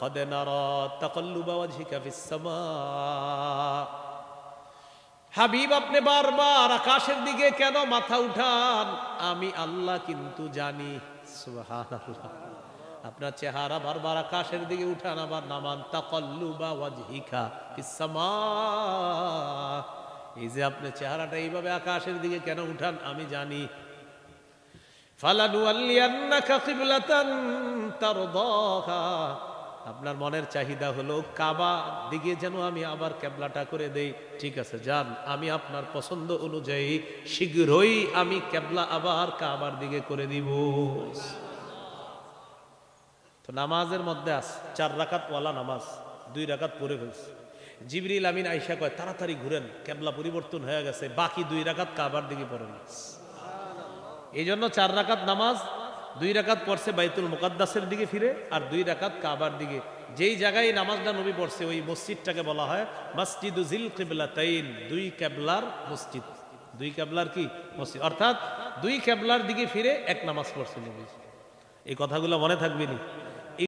قد نرى تقلب وجهك في السماء হাবিব আপনি বারবার আকাশের দিকে কেন মাথা উঠান আমি আল্লাহ কিন্তু জানি সুবহানাল্লাহ আপনার চেহারা বারবার আকাশের দিকে উঠান আবার নামান তাকাল্লুবা ওয়াজহিকা ফিস সামা এই যে আপনি চেহারাটা এইভাবে আকাশের দিকে কেন উঠান আমি জানি ফালানুয়াল্লিয়ান্নাকা কিবলাতান তারদাহা আপনার মনের চাহিদা হলো কাবা দিকে যেন আমি আবার কেবলাটা করে দেই। ঠিক আছে, যান, আমি আপনার পছন্দ অনুযায়ী শীঘ্রই আমি কেবলা আবার কাবার দিকে করে দিব। তো নামাজের মধ্যে আস, চার রাকাত ওয়ালা নামাজ, দুই রাকাত পড়ে ফেলছে জিবরিল আমিন আইসা কয়, তাড়াতাড়ি ঘুরেন কেবলা পরিবর্তন হয়ে গেছে, বাকি দুই রাকাত কাবার দিকে পড়েন। এই জন্য চার রাকাত নামাজ দুই রাকাত পড়ছে বাইতুল মুকাদ্দাসের দিকে ফিরে আর দুই রাকাত কাবার দিকে। যেই জায়গায় নামাজটা নবী পড়ছে, ওই মসজিদটাকে বলা হয় মসজিদ জিল কেবলা তাইন দুই কেবলার মসজিদ। দুই কেবলার কি? মসজিদ। অর্থাৎ দুই ক্যাবলার দিকে ফিরে এক নামাজ পড়ছে নবী। এই কথাগুলো মনে থাকবে নি?